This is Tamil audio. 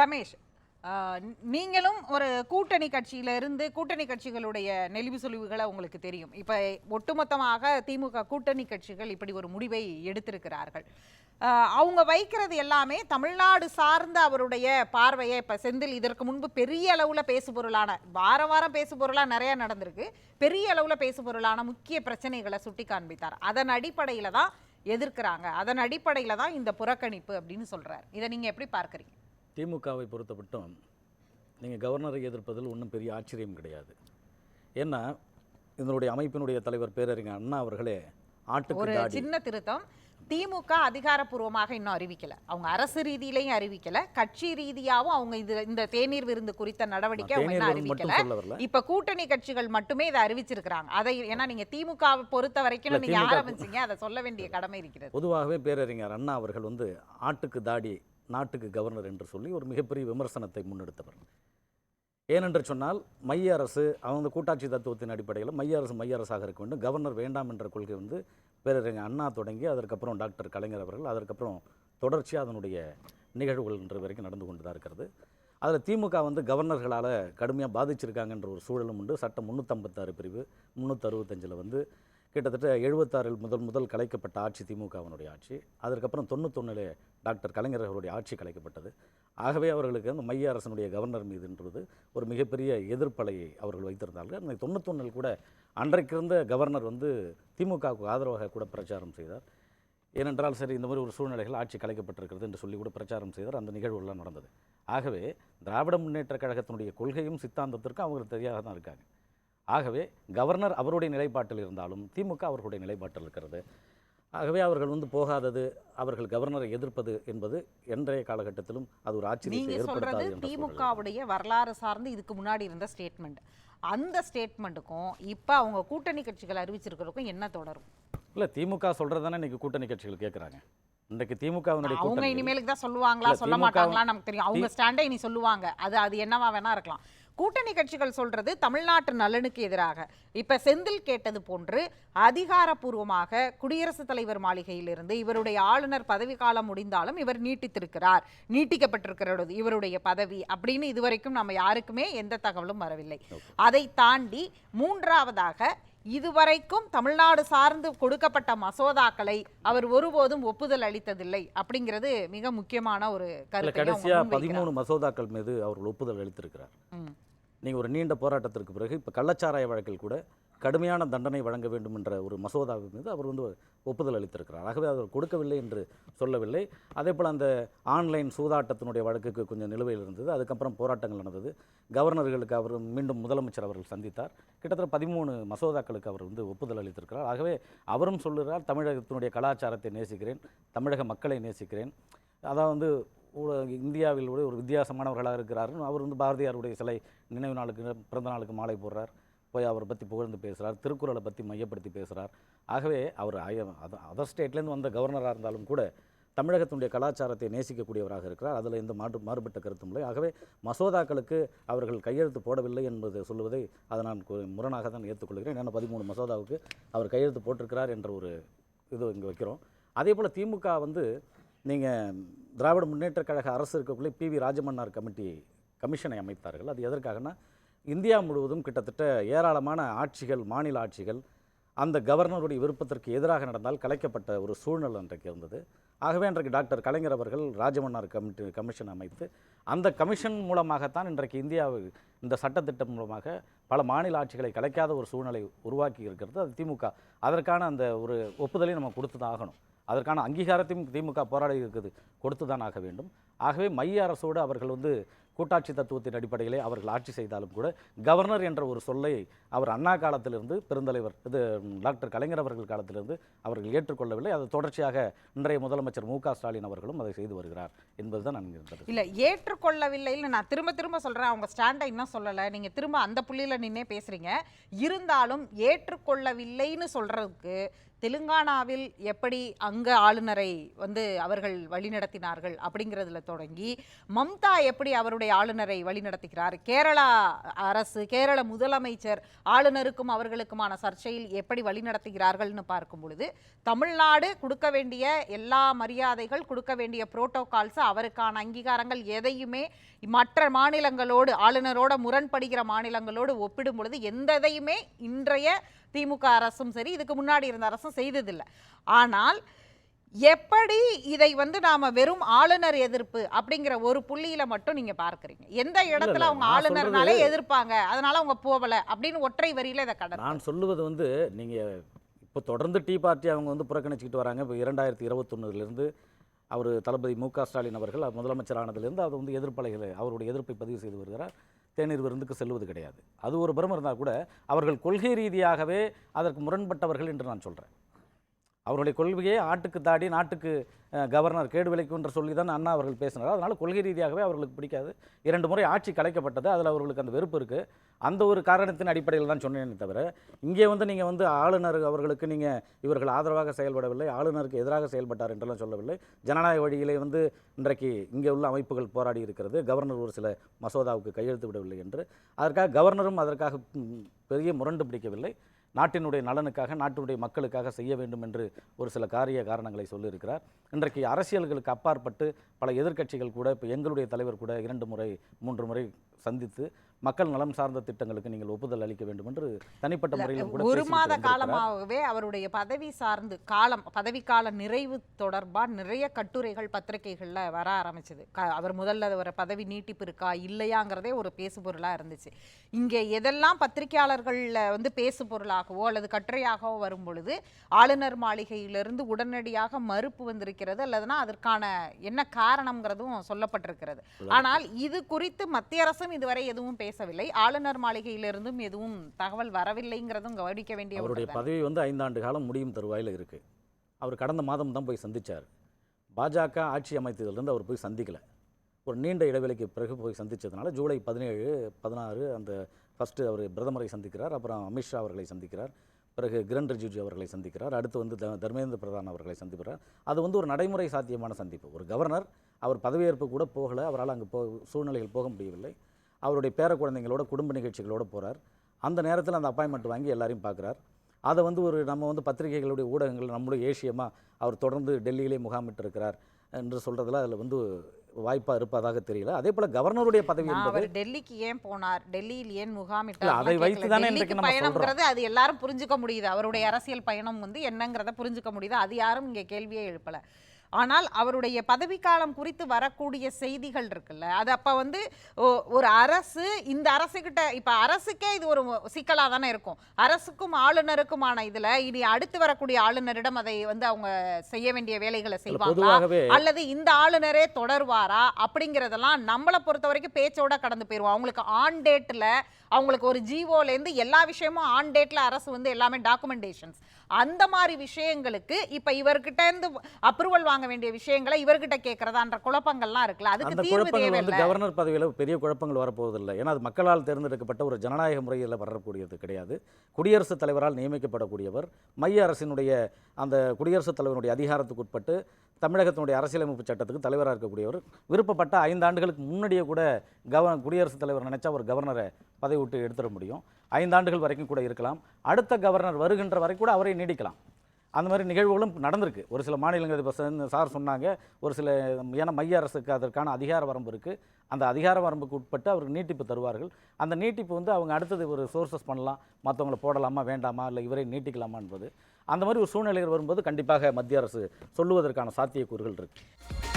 ரமேஷ் நீங்களும் ஒரு கூட்டணி கட்சியில இருந்து கூட்டணி கட்சிகளுடைய நெளிவு சுழிவுகளை உங்களுக்கு தெரியும். இப்ப ஒட்டுமொத்தமாக திமுக கூட்டணி கட்சிகள் இப்படி ஒரு முடிவை எடுத்திருக்கிறார்கள். அவங்க வைக்கிறது எல்லாமே தமிழ்நாடு சார்ந்த அவருடைய பார்வையை இப்போ செந்தில் இதற்கு முன்பு பெரிய அளவில் பேசுபொருளான வாரம் வாரம் பேசுபொருளாக நிறையா நடந்திருக்கு. பெரிய அளவில் பேசுபொருளான முக்கிய பிரச்சனைகளை சுட்டி காண்பித்தார். அதன் அடிப்படையில் தான் எதிர்க்கிறாங்க. அதன் அடிப்படையில் தான் இந்த புறக்கணிப்பு அப்படின்னு சொல்கிறார் இதை நீங்கள் எப்படி பார்க்குறீங்க? திமுகவை பொறுத்த மட்டும் நீங்கள் கவர்னரை எதிர்ப்பதில் ஒன்றும் பெரிய ஆச்சரியம் கிடையாது. ஏன்னா இதனுடைய அமைப்பினுடைய தலைவர் பேரறிஞர் அண்ணா அவர்களே ஆட்டுக்கு சின்ன திருத்தம். திமுக அதிகாரப்பூர்வமாக இன்னும் அறிவிக்கல. அவங்க அரசு ரீதியிலையும் அறிவிக்கல. கட்சி ரீதியாவும் அவங்க இது இந்த தேநீர் விருந்து குறித்த நடவடிக்கை அவங்க இன்னும் அறிவிக்கல. இப்ப கூட்டணி கட்சிகள் மட்டுமே இதை அறிவிச்சிருக்கிறாங்க. அதை ஏன்னா நீங்க திமுக பொறுத்த வரைக்கும் நீங்க ஆரம்பிச்சீங்க. அதை சொல்ல வேண்டிய கடமை இருக்கிறது. பொதுவாகவே பேரறிஞர் அண்ணா அவர்கள் வந்து ஆட்டுக்கு தாடி நாட்டுக்கு கவர்னர் என்று சொல்லி ஒரு மிகப்பெரிய விமர்சனத்தை முன்னெடுத்தவர். ஏனென்று சொன்னால் மைய அரசு அவங்க கூட்டாட்சி தத்துவத்தின் அடிப்படையில் மைய அரசு மைய அரசாக இருக்க வேண்டும். கவர்னர் வேண்டாம் என்ற கொள்கை வந்து பேரறிஞர் அண்ணா தொடங்கி அதற்கப்புறம் டாக்டர் கலைஞர் அவர்கள் அதற்கப்புறம் தொடர்ச்சியாக அதனுடைய நிகழ்வுகள் என்ற வரைக்கும் நடந்து கொண்டு தான் இருக்கிறது. அதில் திமுக வந்து கவர்னர்களால் கடுமையாக பாதிச்சிருக்காங்கன்ற ஒரு சூழலும் உண்டு. சட்டம் முந்நூற்றம்பத்தாறு பிரிவு முந்நூற்றறுபத்தஞ்சில் வந்து கிட்டத்தட்ட எழுபத்தாறில் முதல் முதல் கலைக்கப்பட்ட ஆட்சி திமுகவினுடைய ஆட்சி. அதற்கப்புறம் தொண்ணூத்தொன்னிலே டாக்டர் கலைஞர் அவருடைய ஆட்சி கலைக்கப்பட்டது. ஆகவே அவர்களுக்கு அந்த மைய அரசனுடைய கவர்னர் மீதுன்றது ஒரு மிகப்பெரிய எதிர்ப்பலையை அவர்கள் வைத்திருந்தார்கள். அந்த தொண்ணூத்தொன்னில் கூட அன்றைக்கு இருந்த கவர்னர் வந்து திமுகவுக்கு ஆதரவாக கூட பிரச்சாரம் செய்தார். ஏனென்றால் சரி இந்த மாதிரி ஒரு சூழ்நிலைகள் ஆட்சி கலைக்கப்பட்டிருக்கிறது என்று சொல்லி கூட பிரச்சாரம் செய்தார். அந்த நிகழ்வுகள்லாம் நடந்தது. ஆகவே திராவிட முன்னேற்ற கழகத்தினுடைய கொள்கையும் சித்தாந்தத்திற்கும் அவங்களுக்கு தெரியாக தான் இருக்காங்க. ஆகவே கவர்னர் அவருடைய நிலைப்பாட்டில் இருந்தாலும் திமுக அவர்களுடைய நிலைப்பாட்டில் இருக்கிறது. ஆகவே அவர்கள் வந்து போகாதது அவர்கள் கவர்னரை எதிர்ப்பது என்பது இன்றைய காலகட்டத்திலும் அது ஒரு ஆச்சரியத்தை ஏற்படுத்தாது. திமுகவுடைய வரலாறு சார்ந்து இதுக்கு முன்னாடி இருந்த ஸ்டேட்மெண்ட் அந்த ஸ்டேட்மெண்ட்டுக்கும் இப்ப அவங்க கூட்டணி கட்சிகள் அறிவிச்சிருக்கிறதுக்கும் என்ன தொடரும்? இல்ல திமுக சொல்றது தானே இன்னைக்கு கூட்டணி கட்சிகள் கேட்குறாங்க இன்றைக்கு திமுகவினுடைய அவங்க இனிமேலுக்கு தான் சொல்லுவாங்களா சொல்ல மாட்டாங்களா நமக்கு தெரியும். அவங்க ஸ்டாண்டை இனி சொல்லுவாங்க. அது அது என்னவா வேணா இருக்கலாம். கூட்டணி கட்சிகள் சொல்றது தமிழ்நாட்டு நலனுக்கு எதிராக. இப்ப செந்தில் கேட்டது போன்று அதிகாரப்பூர்வமாக குடியரசுத் தலைவர் மாளிகையிலிருந்து இவருடைய ஆளுநர் பதவி காலம் முடிந்தாலும் இவர் நீட்டித்திருக்கிறார். நீட்டிக்கப்பட்டிருக்கிறது இவருடைய பதவி அப்படின்னு இதுவரைக்கும் நம்ம யாருக்குமே எந்த தகவலும் வரவில்லை. அதை தாண்டி மூன்றாவதாக இதுவரைக்கும் தமிழ்நாடு சார்ந்து கொடுக்கப்பட்ட மசோதாக்களை அவர் ஒருபோதும் ஒப்புதல் அளித்ததில்லை அப்படிங்கிறது மிக முக்கியமான ஒரு கருத்தை கடைசியா பதிமூணு மசோதாக்கள் மீது அவர்கள் ஒப்புதல் அளித்திருக்கிறார். நீங்கள் ஒரு நீண்ட போராட்டத்திற்கு பிறகு இப்போ கள்ளச்சாராய வழக்கில் கூட கடுமையான தண்டனை வழங்க வேண்டும் என்ற ஒரு மசோதாவின் மீது அவர் வந்து ஒப்புதல் அளித்திருக்கிறார். ஆகவே அவர் கொடுக்கவில்லை என்று சொல்லவில்லை. அதே போல் அந்த ஆன்லைன் சூதாட்டத்தினுடைய வழக்குக்கு கொஞ்சம் நிலுவையில் இருந்தது. அதுக்கப்புறம் போராட்டங்கள் நடந்தது. கவர்னர்களுக்கு அவர் மீண்டும் முதலமைச்சர் அவர்கள் சந்தித்தார். கிட்டத்தட்ட பதிமூணு மசோதாக்களுக்கு அவர் வந்து ஒப்புதல் அளித்திருக்கிறார். ஆகவே அவரும் சொல்லுகிறார் தமிழகத்தினுடைய கலாச்சாரத்தை நேசிக்கிறேன் தமிழக மக்களை நேசிக்கிறேன். அதான் வந்து இந்தியாவில் உள்ள ஒரு வித்தியாசமானவர்களாக இருக்கிறார்கள். அவர் வந்து பாரதியாருடைய சிலை நினைவு நாளுக்கு பிறந்த நாளுக்கு மாலை போடுறார். போய் அவரை பற்றி புகழ்ந்து பேசுகிறார் திருக்குறளை பற்றி மையப்படுத்தி பேசுகிறார் ஆகவே அவர் அதர் ஸ்டேட்லேருந்து வந்த கவர்னராக இருந்தாலும் கூட தமிழகத்தினுடைய கலாச்சாரத்தை நேசிக்கக்கூடியவராக இருக்கிறார். அதில் எந்த மாற்று மாறுபட்ட கருத்தும் இல்லை. ஆகவே மசோதாக்களுக்கு அவர்கள் கையெழுத்து போடவில்லை என்பது சொல்லுவதை அதை நான் கு- முரணாக தான் ஏற்றுக்கொள்கிறேன். ஏன்னா பதிமூணு மசோதாவுக்கு அவர் கையெழுத்து போட்டிருக்கிறார் என்ற ஒரு இது இங்கே வைக்கிறோம். அதே போல் திமுக வந்து நீங்கள் திராவிட முன்னேற்றக் கழக அரசு இருக்கக்குள்ளே பி வி ராஜமன்னார் கமிட்டி கமிஷனை அமைத்தார்கள். அது எதற்காகனா இந்தியா முழுவதும் கிட்டத்தட்ட ஏராளமான ஆட்சிகள் மாநில ஆட்சிகள் அந்த கவர்னருடைய விருப்பத்திற்கு எதிராக நடந்தால் கலைக்கப்பட்ட ஒரு சூழ்நிலை அன்றைக்கு இருந்தது. ஆகவே அன்றைக்கு டாக்டர் கலைஞர் அவர்கள் ராஜமன்னார் கமிட்டி கமிஷன் அமைத்து அந்த கமிஷன் மூலமாகத்தான் இன்றைக்கு இந்தியாவில் இந்த சட்டத்திட்டம் மூலமாக பல மாநில ஆட்சிகளை கலைக்காத ஒரு சூழ்நிலை உருவாக்கி இருக்கிறது. அது திமுக அதற்கான அந்த ஒரு ஒப்புதலை நம்ம கொடுத்து தான் ஆகணும். அதற்கான அங்கீகாரத்தையும் திமுக போராடி இருக்குது கொடுத்து தான் ஆக வேண்டும். ஆகவே மைய அரசோடு அவர்கள் வந்து கூட்டாட்சி தத்துவத்தின் அடிப்படையிலே அவர்கள் ஆட்சி செய்தாலும் கூட கவர்னர் என்ற ஒரு சொல்லை அவர் அண்ணா காலத்திலிருந்து பெருந்தலைவர் இது டாக்டர் கலைஞர் அவர்கள் காலத்திலிருந்து அவர்கள் ஏற்றுக்கொள்ளவில்லை. அது தொடர்ச்சியாக இன்றைய முதலமைச்சர் மு ஸ்டாலின் அவர்களும் அதை செய்து வருகிறார் என்பதுதான் நான் இருந்தது. ஏற்றுக்கொள்ளவில்லை. இல்லை நான் திரும்ப திரும்ப சொல்கிறேன் அவங்க ஸ்டாண்டை இன்னும் சொல்லலை. நீங்கள் திரும்ப அந்த புள்ளியில் நின்னே பேசுகிறீங்க இருந்தாலும் ஏற்றுக்கொள்ளவில்லைன்னு சொல்கிறதுக்கு தெலுங்கானாவில் எப்படி அங்கே ஆளுநரை வந்து அவர்கள் வழிநடத்தினார்கள் அப்படிங்கிறதுல தொடங்கி மம்தா எப்படி அவருடைய ஆளுநரை வழிநடத்துகிறார் கேரளா அரசு கேரள முதலமைச்சர் ஆளுநருக்கும் அவர்களுக்குமான சர்ச்சையில் எப்படி வழிநடத்துகிறார்கள்னு பார்க்கும் பொழுது தமிழ்நாடு கொடுக்க வேண்டிய எல்லா மரியாதைகள் கொடுக்க வேண்டிய புரோட்டோகால்ஸ் அவருக்கான அங்கீகாரங்கள் எதையுமே மற்ற மாநிலங்களோடு ஆளுநரோட முரண்படுகிற மாநிலங்களோடு ஒப்பிடும் பொழுது எந்ததையுமே இன்றைய திமுக அரசும் சரி இதுக்கு முன்னாடி இருந்த அரசும் செய்ததில்லை. ஆனால் எப்படி இதை வந்து நாம வெறும் ஆளுநர் எதிர்ப்பு அப்படிங்கிற ஒரு புள்ளியில மட்டும் நீங்க பார்க்கறீங்க? எந்த இடத்துல அவங்க ஆளுநர்னாலே எதிர்ப்பாங்க அதனால அவங்க போகல அப்படின்னு ஒற்றை வரியில இதை கடந்து. நான் சொல்லுவது வந்து நீங்கள் இப்போ தொடர்ந்து டீ பார்ட்டி அவங்க வந்து புறக்கணிச்சிக்கிட்டு வராங்க. இப்போ இரண்டாயிரத்தி இருபத்தொன்னுலேருந்து அவர் தளபதி மு க ஸ்டாலின் அவர்கள் அவர் முதலமைச்சர் ஆனதுலேருந்து அதை வந்து எதிர்ப்பலைகளை அவருடைய எதிர்ப்பை பதிவு செய்து வருகிறார். தேநீர் விருந்துக்கு செல்வது கிடையாது. அது ஒரு புறம் இருந்தால் கூட அவர்கள் கொள்கை ரீதியாகவே அதற்கு முரண்பட்டவர்கள் என்று நான் சொல்கிறேன் அவருடைய கொள்கையே ஆட்டுக்கு தாடி நாட்டுக்கு கவர்னர் கேடு விலைக்கு என்று சொல்லி தான் அண்ணா அவர்கள் பேசினார். அதனால் கொள்கை ரீதியாகவே அவர்களுக்கு பிடிக்காது. இரண்டு முறை ஆட்சி கலைக்கப்பட்டது அதில் அவர்களுக்கு அந்த வெறுப்பு இருக்குது அந்த ஒரு காரணத்தின் அடிப்படையில் தான் சொன்னேனே தவிர இங்கே வந்து நீங்கள் வந்து ஆளுநர் அவர்களுக்கு நீங்கள் இவர்கள் ஆதரவாக செயல்படவில்லை ஆளுநருக்கு எதிராக செயல்பட்டார் என்றெல்லாம் சொல்லவில்லை. ஜனநாயக வழியிலே வந்து இன்றைக்கு இங்கே உள்ள அமைப்புகள் போராடி இருக்கிறது. கவர்னர் ஒரு சில மசோதாவுக்கு கையெழுத்து விடவில்லை என்று. அதற்காக கவர்னரும் அதற்காக பெரிய முரண்டு பிடிக்கவில்லை. நாட்டினுடைய நலனுக்காக நாட்டினுடைய மக்களுக்காக செய்ய வேண்டும் என்று ஒரு சில காரிய காரணங்களை சொல்லியிருக்கிறார். இன்றைக்கு அரசியல்களுக்கு அப்பாற்பட்டு பல எதிர்க்கட்சிகள் கூட இப்போ எங்களுடைய தலைவர் கூட இரண்டு முறை மூன்று முறை சந்தித்து மக்கள் நலம் சார்ந்த திட்டங்களுக்கு நீங்கள் ஒப்புதல் அளிக்க வேண்டும் என்று தனிப்பட்ட முறையில் கூட ஒரு மாத. காலமாகவே அவருடைய பதவி சார்ந்து காலம் பதவிக்கால நிறைவு தொடர்பா நிறைய கட்டுரைகள் பத்திரிகைகள்ல வர ஆரம்பிச்சது. அவர் முதல்ல ஒரு பதவி நீட்டிப்பு இருக்கா இல்லையாங்கிறதே ஒரு பேசு பொருளா இருந்துச்சு. இங்கே எதெல்லாம் பத்திரிகையாளர்கள்ல வந்து பேசு பொருளாகவோ அல்லது கட்டுரையாகவோ வரும் பொழுது ஆளுநர் மாளிகையிலிருந்து உடனடியாக மறுப்பு வந்திருக்கிறது அல்லதுனா அதற்கான என்ன காரணம்ங்கிறதும் சொல்லப்பட்டிருக்கிறது. ஆனால் இது குறித்து மத்திய அரசும் இதுவரை எதுவும் பேசவில்லை. ஆளுநர் மாளிகையிலிருந்தும் எதுவும் தகவல் வரவில்லைங்கிறதும் கவனிக்க வேண்டிய அவருடைய. பதவி வந்து ஐந்தாண்டு காலம் முடியும் தருவாயில் இருக்கு. அவர் கடந்த மாதம் தான் போய் சந்திச்சார். பாஜக ஆட்சி அமைத்ததிலிருந்து அவர் போய் சந்திக்கல. ஒரு நீண்ட இடைவெளிக்கு பிறகு போய் சந்திச்சதுனால ஜூலை பதினேழு பதினாறு அந்த ஃபஸ்ட்டு அவர் பிரதமரை சந்திக்கிறார். அப்புறம் அமித்ஷா அவர்களை சந்திக்கிறார். பிறகு கிரண் ரிஜிஜு அவர்களை சந்திக்கிறார். அடுத்து வந்து த- தர்மேந்திர பிரதான் அவர்களை சந்திக்கிறார். அது வந்து ஒரு நடைமுறை சாத்தியமான சந்திப்பு. ஒரு கவர்னர் அவர் பதவியேற்பு கூட போகலை. அவரால் அங்கே போ சூழ்நிலையில் போக முடியவில்லை. அவருடைய பேர குழந்தைங்களோட குடும்ப நிகழ்ச்சிகளோட போகிறார் அந்த நேரத்தில் அந்த அப்பாயின்மெண்ட் வாங்கி எல்லாரையும் பார்க்குறார் அதை வந்து ஒரு நம்ம வந்து பத்திரிகைகளுடைய ஊடகங்கள் நம்மளுடைய ஏசியமாக அவர் தொடர்ந்து டெல்லியிலே முகாமிட்டு இருக்கிறார் என்று சொல்கிறதுல அதில் வந்து வாய்ப்பாக இருப்பதாக தெரியல. அதே போல் கவர்னருடைய பதவி அவர் டெல்லிக்கு ஏன் போனார்? டெல்லியில் ஏன் முகாமிட்டார்? அதை வைத்து தானே இன்றைக்கு பயணம்ங்கிறது அது எல்லாரும் புரிஞ்சுக்க முடியுது. அவருடைய அரசியல் பயணம் வந்து என்னங்கிறத புரிஞ்சுக்க முடியுது. அது யாரும் இங்கே கேள்வியே எழுப்பல. ஆனால் அவருடைய பதவிக்காலம் குறித்து வரக்கூடிய செய்திகள் இருக்குல்ல அது அப்ப வந்து ஒரு அரசு இந்த அரசுகிட்ட இப்ப அரசுக்கே இது ஒரு சிக்கலா தானே இருக்கும். அரசுக்கும் ஆளுநருக்குமான இதுல இனி அடுத்து வரக்கூடிய ஆளுநரிடம் அதை வந்து அவங்க செய்ய வேண்டிய வேலைகளை செய்வாங்களா? அல்லது இந்த ஆளுநரே தொடர்வாரா? அப்படிங்கறதெல்லாம் நம்மளை பொறுத்த வரைக்கும் பேச்சோட கடந்து போயிருவோம். அவங்களுக்கு ஆன் டேட்ல அவங்களுக்கு ஒரு ஜீவோல இருந்து எல்லா விஷயமும் ஆன் டேட்ல அரசு வந்து எல்லாமே டாக்குமெண்டேஷன்ஸ் அந்த மாதிரி விஷயங்களுக்கு இப்ப இவர்கிட்ட இருந்து அப்ரூவல் வாங்க வேண்டிய விஷயங்களை இவர்கிட்ட கேட்கறதான்ற குழப்பங்கள்லாம் இருக்குல்ல. அதுக்கு தீர்வு குழப்பங்கள் வந்து தேவையில்ல கவர்னர் பதவியில் பெரிய குழப்பங்கள் வரப்போவதில்லை. ஏன்னா அது மக்களால் தேர்ந்தெடுக்கப்பட்ட ஒரு ஜனநாயக முறையில் வரக்கூடியது கிடையாது. குடியரசுத் தலைவரால் நியமிக்கப்படக்கூடியவர் மைய அரசினுடைய அந்த குடியரசுத் தலைவருடைய அதிகாரத்துக்கு உட்பட்டு தமிழகத்தினுடைய அரசியலமைப்பு சட்டத்துக்கு தலைவராக இருக்கக்கூடியவர் விருப்பப்பட்ட ஐந்து ஆண்டுகளுக்கு முன்னாடியே கூட கவ குடியரசுத் தலைவர் நினைச்சா ஒரு கவர்னரை பதவி விட்டு எடுத்துட முடியும். ஐந்து ஆண்டுகள் வரைக்கும் கூட இருக்கலாம். அடுத்த கவர்னர் வருகின்ற வரை கூட அவரை நீடிக்கலாம். அந்த மாதிரி நிகழ்வுகளும் நடந்திருக்கு. ஒரு சில மாநிலங்கள் இப்போ சார் சார் சொன்னாங்க. ஒரு சில ஏன்னா மைய அரசுக்கு அதற்கான அதிகார வரம்பு இருக்குது அந்த அதிகார வரம்புக்கு உட்பட்டு அவருக்கு நீட்டிப்பு தருவார்கள். அந்த நீட்டிப்பு வந்து அவங்க அடுத்தது ஒரு சோர்சஸ் பண்ணலாம். மற்றவங்களை போடலாமா வேண்டாமா இல்லை இவரை நீட்டிக்கலாமா என்பது. அந்த மாதிரி ஒரு சூழ்நிலைகள் வரும்போது கண்டிப்பாக மத்திய அரசு சொல்லுவதற்கான சாத்தியக்கூறுகள் இருக்குது